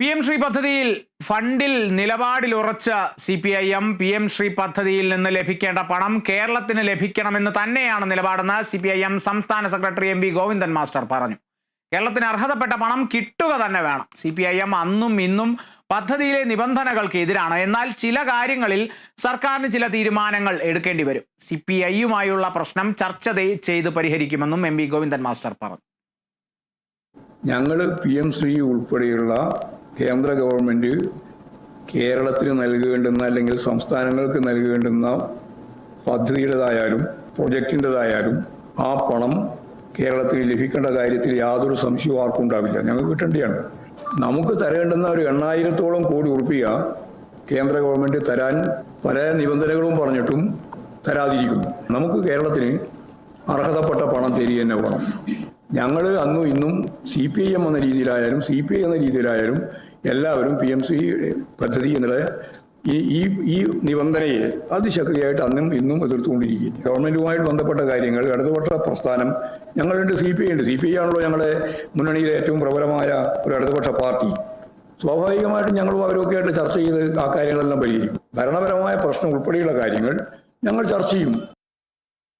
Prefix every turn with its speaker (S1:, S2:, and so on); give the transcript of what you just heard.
S1: P M Shri പദ്ധതിയിൽ ഫണ്ടിൽ നിലപാടിൽ ഉറച്ച C P I M P M Shri പദ്ധതിയിൽ നിന്ന് ലഭിക്കേണ്ട പണം കേരളത്തിന് ലഭിക്കണമെന്ന് തന്നെയാണ് നിലപാടെന്ന് സി പി ഐ എം സംസ്ഥാന secretary M V Govindan master പറഞ്ഞു. കേരളത്തിന് അർഹതപ്പെട്ട പണം കിട്ടുക തന്നെ വേണം. സി പി ഐ എം അന്നും ഇന്നും പദ്ധതിയിലെ നിബന്ധനകൾക്ക് എതിരാണ് എന്നാൽ ചില കാര്യങ്ങളിൽ സർക്കാരിന് ചില തീരുമാനങ്ങൾ എടുക്കേണ്ടി വരും. സി പി ഐയുമായുള്ള പ്രശ്നം ചർച്ച ചെയ്ത് പരിഹരിക്കുമെന്നും എം വി ഗോവിന്ദൻ മാസ്റ്റർ പറഞ്ഞു.
S2: ഞങ്ങൾ പി എം ശ്രീ ഉൾപ്പെടെയുള്ള കേന്ദ്ര ഗവൺമെന്റ് കേരളത്തിന് നൽകേണ്ടുന്ന അല്ലെങ്കിൽ സംസ്ഥാനങ്ങൾക്ക് നൽകേണ്ടുന്ന പദ്ധതിയുടേതായാലും പ്രൊജക്റ്റിന്റെതായാലും ആ പണം കേരളത്തിൽ ലഭിക്കേണ്ട കാര്യത്തിൽ യാതൊരു സംശയവും ആർക്കും ഉണ്ടാവില്ല. ഞങ്ങൾക്ക് കിട്ടേണ്ടതാണ്. നമുക്ക് തരേണ്ടുന്ന ഒരു എണ്ണായിരത്തോളം കോടി ഉറപ്പിക കേന്ദ്ര ഗവൺമെന്റ് തരാൻ പല നിബന്ധനകളും പറഞ്ഞിട്ടും തരാതിരിക്കുന്നു. നമുക്ക് കേരളത്തിന് അർഹതപ്പെട്ട പണം തരിക തന്നെ വേണം ഞങ്ങൾ അന്നും ഇന്നും സി പി ഐ എം എന്ന രീതിയിലായാലും സി പി ഐ എന്ന രീതിയിലായാലും എല്ലാവരും പി എം സി പദ്ധതി എന്നുള്ള ഈ ഈ ഈ നിബന്ധനയെ അതിശക്തിയായിട്ട് അന്നും ഇന്നും എതിർത്തുകൊണ്ടിരിക്കും ഗവൺമെന്റുമായിട്ട് ബന്ധപ്പെട്ട കാര്യങ്ങൾ ഇടതുപക്ഷ പ്രസ്ഥാനം ഞങ്ങളുണ്ട് സി പി ഐ ഉണ്ട്. സി പി ഐ ആണല്ലോ ഞങ്ങളുടെ മുന്നണിയിലെ ഏറ്റവും പ്രബലമായ ഒരു ഇടതുപക്ഷ പാർട്ടി. സ്വാഭാവികമായിട്ടും ഞങ്ങളും അവരൊക്കെ ആയിട്ട് ചർച്ച ചെയ്ത് ആ കാര്യങ്ങളെല്ലാം പരിഹരിക്കും. ഭരണപരമായ പ്രശ്നം ഉൾപ്പെടെയുള്ള കാര്യങ്ങൾ ഞങ്ങൾ ചർച്ച ചെയ്യും.